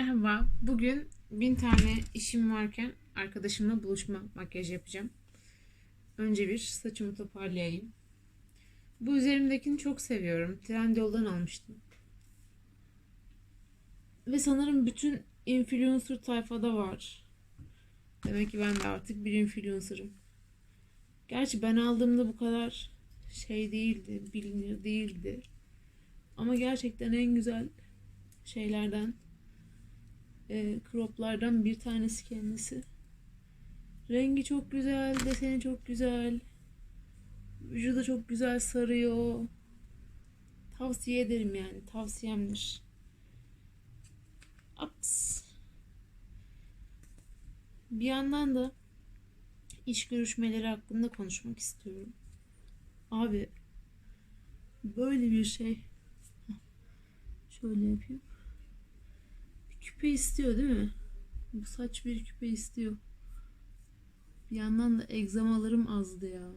Merhaba. Bugün bin tane işim varken arkadaşımla buluşma makyajı yapacağım. Önce bir saçımı toparlayayım. Bu üzerimdekini çok seviyorum. Trendyol'dan almıştım. Ve sanırım bütün influencer tayfada var. Demek ki ben de artık bir influencer'ım. Gerçi ben aldığımda bu kadar şey değildi, bilinir değildi. Ama gerçekten en güzel şeylerden e, croplardan bir tanesi kendisi. Rengi çok güzel, deseni çok güzel. Vücuda çok güzel sarıyor. Tavsiye ederim yani. Tavsiyemdir. Aps. Bir yandan da iş görüşmeleri hakkında konuşmak istiyorum. Abi böyle bir şey şöyle yapayım. Küpe istiyor değil mi? Bu saç bir küpe istiyor. Bir yandan da egzamalarım azdı ya.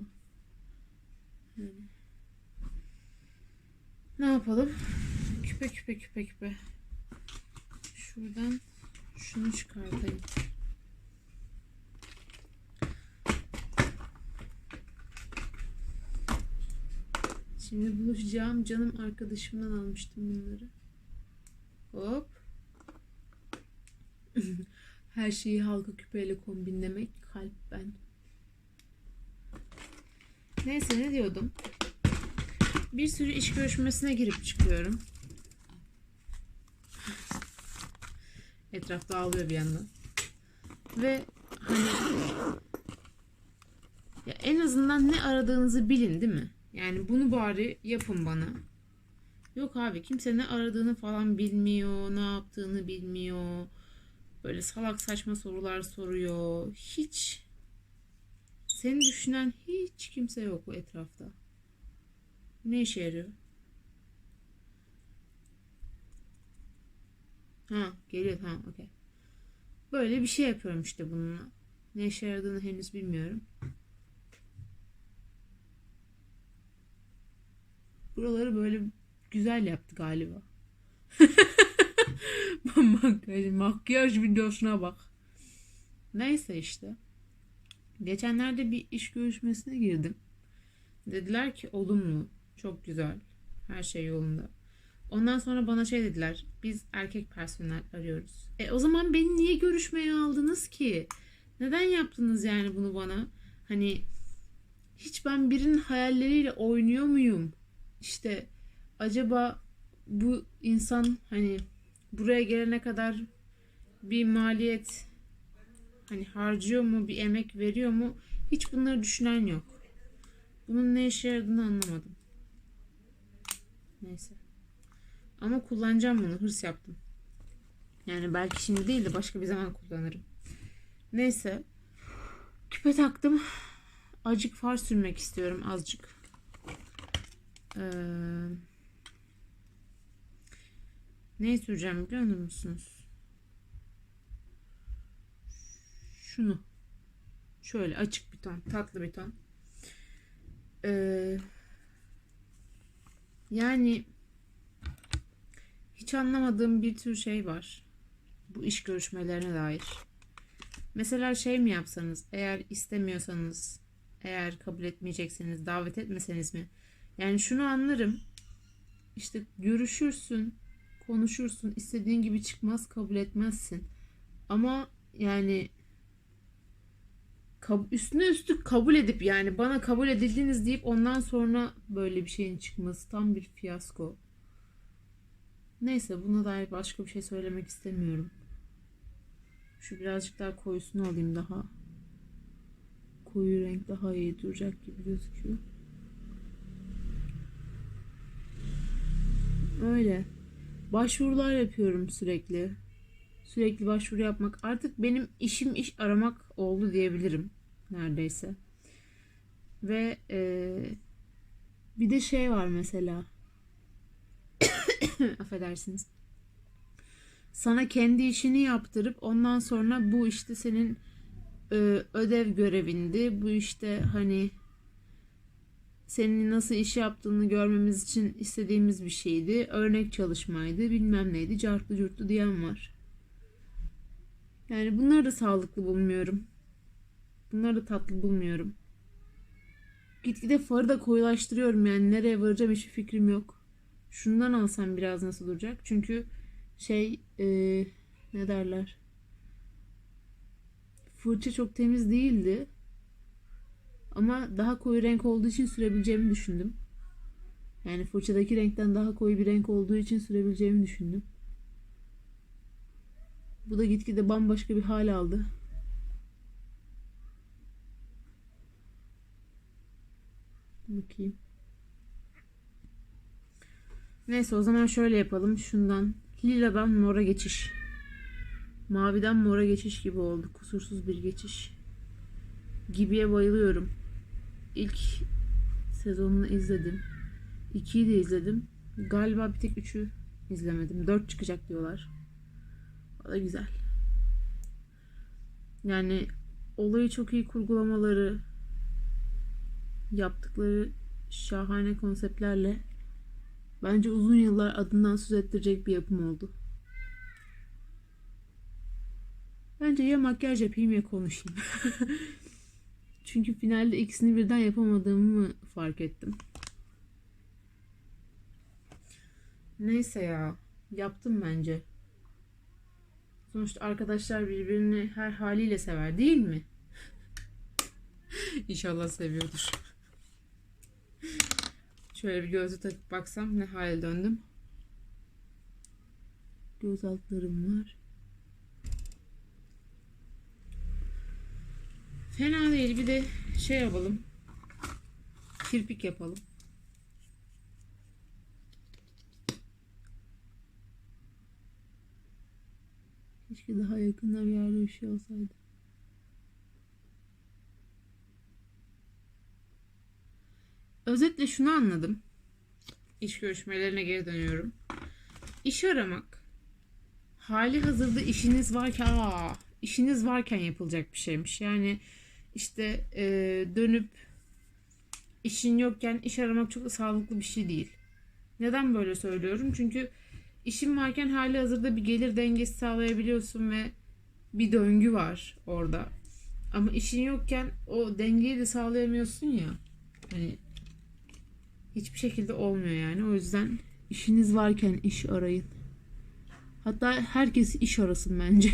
Yani. Ne yapalım? Küpe küpe küpe küpe. Şuradan şunu çıkartayım. Şimdi buluşacağım canım arkadaşımdan almıştım bunları. Hop. Her şeyi halka küpeyle kombinlemek kalp ben. Neyse ne diyordum? Bir sürü iş görüşmesine girip çıkıyorum. Etraf dağılıyor bir yandan. Ve hani ya en azından ne aradığınızı bilin değil mi? Yani bunu bari yapın bana. Yok abi kimse ne aradığını falan bilmiyor, ne yaptığını bilmiyor. Böyle salak saçma sorular soruyor. Hiç seni düşünen hiç kimse yok bu etrafta. Ne işe yarıyor? Ha geliyor tamam okey. Böyle bir şey yapıyorum işte bununla. Ne işe yaradığını henüz bilmiyorum. Buraları böyle güzel yaptı galiba. makyaj, makyaj videosuna bak. Neyse işte. Geçenlerde bir iş görüşmesine girdim. Dediler ki olumlu, çok güzel, her şey yolunda. Ondan sonra bana şey dediler, biz erkek personel arıyoruz. E o zaman beni niye görüşmeye aldınız ki? Neden yaptınız yani bunu bana? Hani hiç ben birinin hayalleriyle oynuyor muyum? İşte acaba bu insan hani buraya gelene kadar bir maliyet hani harcıyor mu, bir emek veriyor mu? Hiç bunları düşünen yok. Bunun ne işe yaradığını anlamadım. Neyse. Ama kullanacağım bunu. Hırs yaptım. Yani belki şimdi değil de başka bir zaman kullanırım. Neyse. Küpe taktım. Acık far sürmek istiyorum. Azıcık. Ee, ne süreceğim biliyor musunuz? Şunu. Şöyle açık bir ton. Tatlı bir ton. Ee, yani hiç anlamadığım bir tür şey var. Bu iş görüşmelerine dair. Mesela şey mi yapsanız eğer istemiyorsanız eğer kabul etmeyecekseniz davet etmeseniz mi? Yani şunu anlarım. İşte görüşürsün, konuşursun, istediğin gibi çıkmaz, kabul etmezsin. Ama yani üstüne üstlük kabul edip yani bana kabul edildiniz deyip ondan sonra böyle bir şeyin çıkması tam bir fiyasko. Neyse buna dair başka bir şey söylemek istemiyorum. Şu birazcık daha koyusunu alayım daha. Koyu renk daha iyi duracak gibi gözüküyor. Öyle. Başvurular yapıyorum sürekli. Sürekli başvuru yapmak. Artık benim işim iş aramak oldu diyebilirim. Neredeyse. Ve e, bir de şey var mesela. Affedersiniz. Sana kendi işini yaptırıp ondan sonra bu işte senin e, ödev görevindi. Bu işte hani senin nasıl iş yaptığını görmemiz için istediğimiz bir şeydi. Örnek çalışmaydı, bilmem neydi, cartlı curtlu diyen var. Yani bunları da sağlıklı bulmuyorum. Bunları da tatlı bulmuyorum. Gitgide farı da koyulaştırıyorum yani nereye varacağım hiçbir fikrim yok. Şundan alsam biraz nasıl duracak? Çünkü şey eee, ne derler? Fırça çok temiz değildi. Ama daha koyu renk olduğu için sürebileceğimi düşündüm. Yani fırçadaki renkten daha koyu bir renk olduğu için sürebileceğimi düşündüm. Bu da gitgide bambaşka bir hal aldı. Bakayım. Neyse o zaman şöyle yapalım. Şundan liladan mora geçiş. Maviden mora geçiş gibi oldu. Kusursuz bir geçiş. Gibi'ye bayılıyorum. İlk sezonunu izledim. 2'yi de izledim. Galiba bir tek 3'ü izlemedim. 4 çıkacak diyorlar. O da güzel. Yani olayı çok iyi kurgulamaları, yaptıkları şahane konseptlerle bence uzun yıllar adından söz ettirecek bir yapım oldu. Bence ya makyaj yapayım ya konuşayım. Çünkü finalde ikisini birden yapamadığımı fark ettim. Neyse ya. Yaptım bence. Sonuçta arkadaşlar birbirini her haliyle sever değil mi? İnşallah seviyordur. Şöyle bir gözlü takıp baksam ne hale döndüm. Göz altlarım var. Fena değil. Bir de şey yapalım. Kirpik yapalım. Keşke daha yakında bir yerde bir şey olsaydı. Özetle şunu anladım. İş görüşmelerine geri dönüyorum. İş aramak hali hazırda işiniz varken aa, işiniz varken yapılacak bir şeymiş. Yani işte e, dönüp işin yokken iş aramak çok sağlıklı bir şey değil. Neden böyle söylüyorum? Çünkü işin varken hali hazırda bir gelir dengesi sağlayabiliyorsun ve bir döngü var orada. Ama işin yokken o dengeyi de sağlayamıyorsun ya. Hani hiçbir şekilde olmuyor yani. O yüzden işiniz varken iş arayın. Hatta herkes iş arasın bence.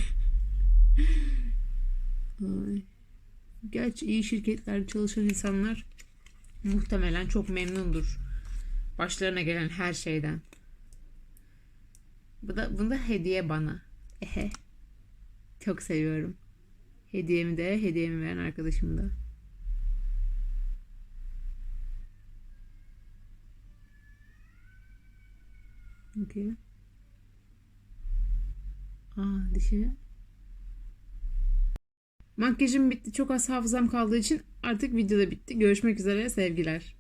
Ay. Gerçi iyi şirketlerde çalışan insanlar muhtemelen çok memnundur. Başlarına gelen her şeyden. Bu da, bunu da hediye bana. Ehe. Çok seviyorum. Hediyemi de hediyemi veren arkadaşım da. Okay. Aa dişi. Makyajım bitti. Çok az hafızam kaldığı için artık videoda bitti. Görüşmek üzere. Sevgiler.